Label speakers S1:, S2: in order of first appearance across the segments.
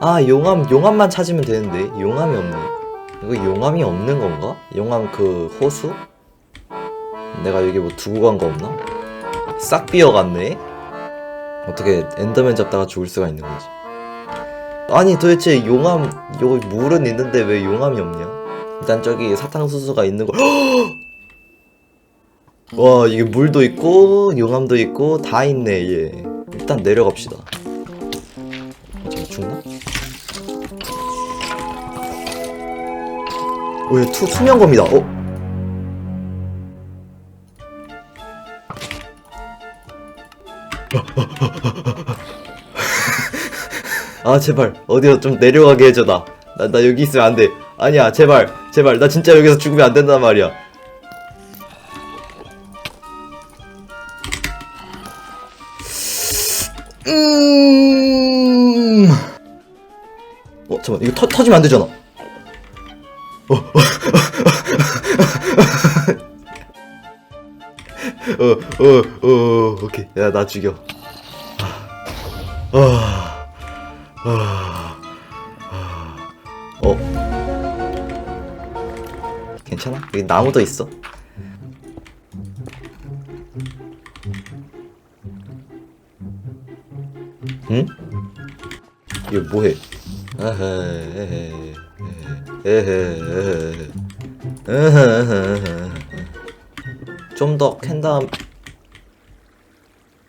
S1: 아 용암 용암만 찾으면 되는데 용암이 없네 이거 용암이 없는 건가? 용암 그 호수? 내가 여기 뭐 두고 간 거 없나? 싹 비어갔네 어떻게 엔더맨 잡다가 죽을 수가 있는 거지 아니 도대체 용암 여기 물은 있는데 왜 용암이 없냐 일단 저기 사탕수수가 있는 걸 와 이게 물도 있고 용암도 있고 다 있네 얘 일단 내려갑시다 어차피 죽나? 오, 얘 투, 투명검이다. 어? 아, 제발. 어디로 좀 내려가게 해줘, 나. 나, 나 여기 있으면 안 돼. 아니야, 제발. 제발. 나 진짜 여기서 죽으면 안 된단 말이야. 음. 어, 잠깐만. 이거 터, 터지면 안 되잖아. 어, 어, 어, 오케이. 야, 나 죽여. 아, 아, 아, 어. 괜찮아? 여기 나무도 있어. 응? 이거 뭐해? 아하, 에헤, 에헤, 에헤. 좀더 캔 다음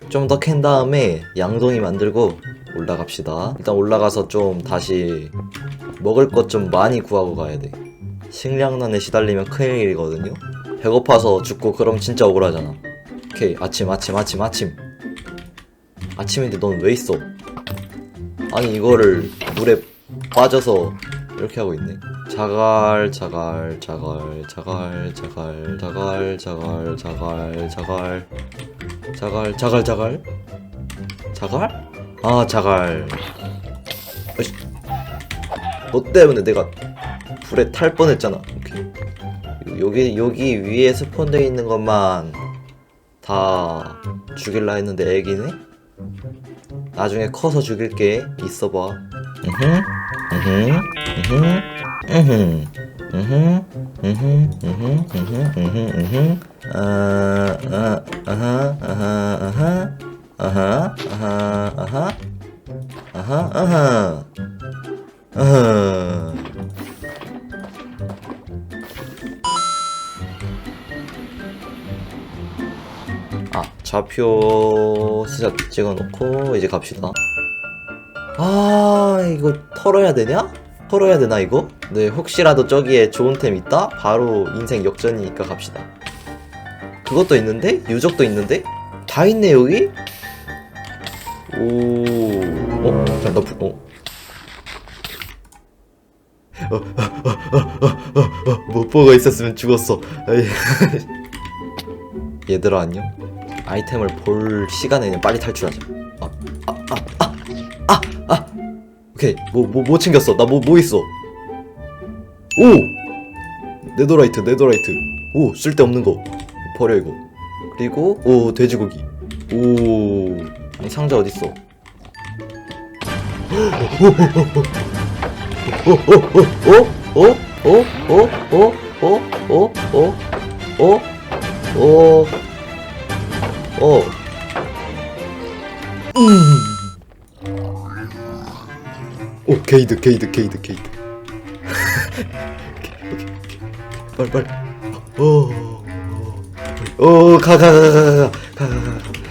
S1: 좀 더 캔 다음에 양동이 만들고 올라갑시다. 일단 올라가서 좀 다시 먹을 것 좀 많이 구하고 가야 돼. 식량난에 시달리면 큰일이거든요. 배고파서 죽고 그럼 진짜 억울하잖아. 오케이 아침 아침 아침 아침 아침인데 넌 왜 있어? 아니 이거를 물에 빠져서 이렇게 하고 있네. 자갈 자갈 자갈 자갈 자갈 자갈 자갈 자갈 자갈 자갈 자갈 자갈 자갈? 아 자갈. 어이씨. 너 때문에 내가 불에 탈 뻔했잖아. 오케이. 여기 여기 위에 스폰되어 있는 것만 다 죽일라 했는데 애기네? 나중에 커서 죽일게. 있어봐. 으흠, 으흠, 으흠, 으흠, 으흠, 으흠, 으흠, 으흠, 으흠, 으흠. 아, 아, 아하, 아하, 아하, 아하, 아하, 아하, 아하, 아하, 아하. 아, 좌표 스샷 찍어놓고 이제 갑시다. 아, 이거 털어야 되냐? 털어야 되나 이거? 네, 혹시라도 저기에 좋은 템 있다? 바로 인생 역전이니까 갑시다. 그것도 있는데? 유적도 있는데? 다 있네 여기? 오, 어, 자, 나 부, 어. 어, 어, 어, 어, 어, 어, 못 보고 있었으면 죽었어. 얘들아 안녕. 아이템을 볼 시간에 그냥 빨리 탈출하자. 오케이. 뭐, 뭐, 뭐 챙겼어? 나 뭐, 뭐 있어? 오! 네더라이트, 네더라이트. 오, 쓸데없는 거. 버려, 이거. 그리고, 오, 돼지고기. 오. 아니, 상자 어딨어? 어, 어, 어, 어, 어, 어, 어, 어, 어, 어, 어, 어. 음. 오 케이드 케이드 케이드 케이드. 빨리 빨리. 어, 어. 어, 오오가 가 가 가 가 가 가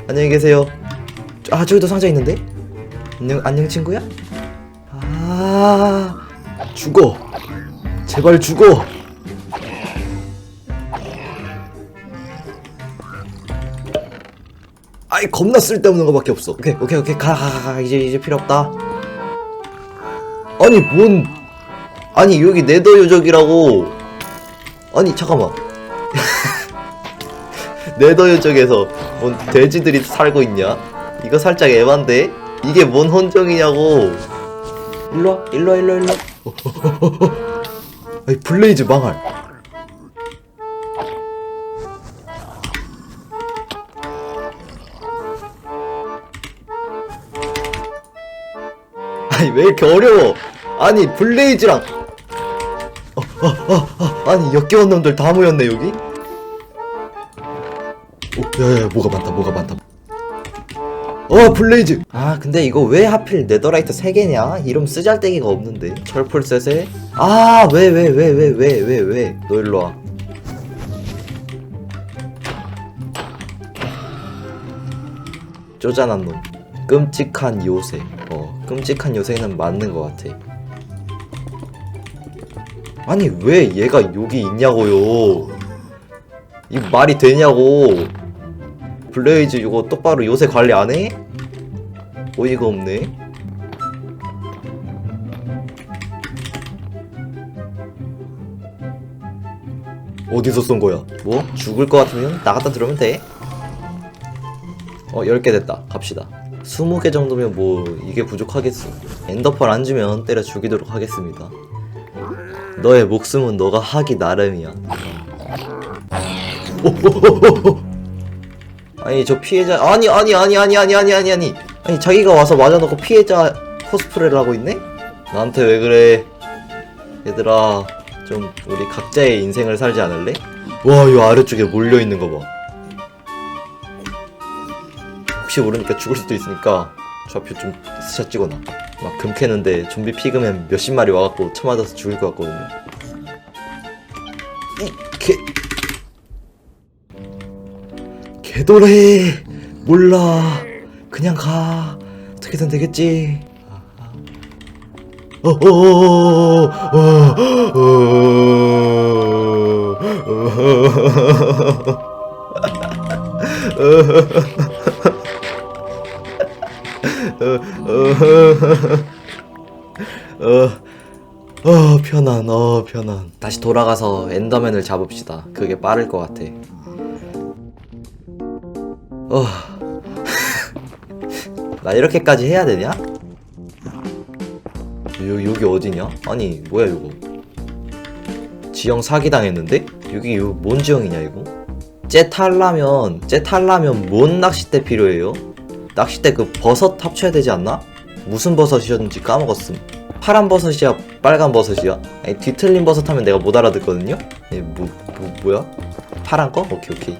S1: 안녕히 계세요. 아 저기도 상자 있는데? 안녕 안녕 친구야? 아 죽어. 제발 죽어. 아이 겁나 쓸데없는 거밖에 없어. 오케이 오케이 오케이. 가 가 가. 이제 이제 필요 없다. 아니 뭔 아니 여기 네더 요적이라고. 아니 잠깐만. 네더 요적에서 뭔 돼지들이 살고 있냐? 이거 살짝 에반데? 이게 뭔 헌정이냐고. 일로와 일로와 일로와 일로와. 아니 블레이즈 망할. 아니 왜 이렇게 어려워 아니 블레이즈랑. 어, 어, 어, 어, 아니 역겨운 놈들 다 모였네 여기. 오, 야야야 뭐가 많다 뭐가 많다. 어 블레이즈. 아 근데 이거 왜 하필 네더라이트 3개냐? 이름 쓰잘데기가 없는데. 철풀셋에. 아 왜 왜 왜 왜 왜 왜 왜? 너 일로와. 쪼잔한 놈. 끔찍한 요새. 어 끔찍한 요새는 맞는 것 같아 아니 왜 얘가 여기 있냐고요 이 말이 되냐고 블레이즈 이거 똑바로 요새 관리 안 해? 어이가 없네 어디서 쏜 거야? 뭐? 죽을 것 같으면 나갔다 들어오면 돼? 어 10개 됐다 갑시다 20개 정도면 뭐 이게 부족하겠어 엔더펄 안 주면 때려 죽이도록 하겠습니다 너의 목숨은 너가 하기 나름이야 오호호호호. 아니 저 피해자 아니 아니 아니 아니 아니 아니 아니 아니 아니 자기가 와서 맞아놓고 피해자 코스프레를 하고 있네? 나한테 왜 그래 얘들아 좀 우리 각자의 인생을 살지 않을래? 와 이 아래쪽에 몰려있는 거 봐 혹시 모르니까 죽을 수도 있으니까 좌표 좀 스샷 찍어놔 막 금 캐는데 좀비 피그맨 몇십 마리 와갖고 쳐맞아서 죽을 것 같거든요 이 개 개도래 몰라 그냥 가 어떻게든 되겠지 어 편안 어 편안 다시 돌아가서 엔더맨을 잡읍시다 그게 빠를 것 같아 어. 나 이렇게까지 해야 되냐? 요, 여기 어디냐? 아니 뭐야 이거 지형 사기당했는데? 여기 이거 뭔 지형이냐 이거? 쟤 탈라면 쟤 탈라면 뭔 낚싯대 필요해요? 낚싯대 그 버섯 합쳐야 되지 않나? 무슨 버섯이었는지 까먹었음 파란 버섯이야 빨간 버섯이야? 아니 뒤틀린 버섯 하면 내가 못 알아듣거든요? 예, 뭐, 뭐 뭐야? 파란 거? 오케이 오케이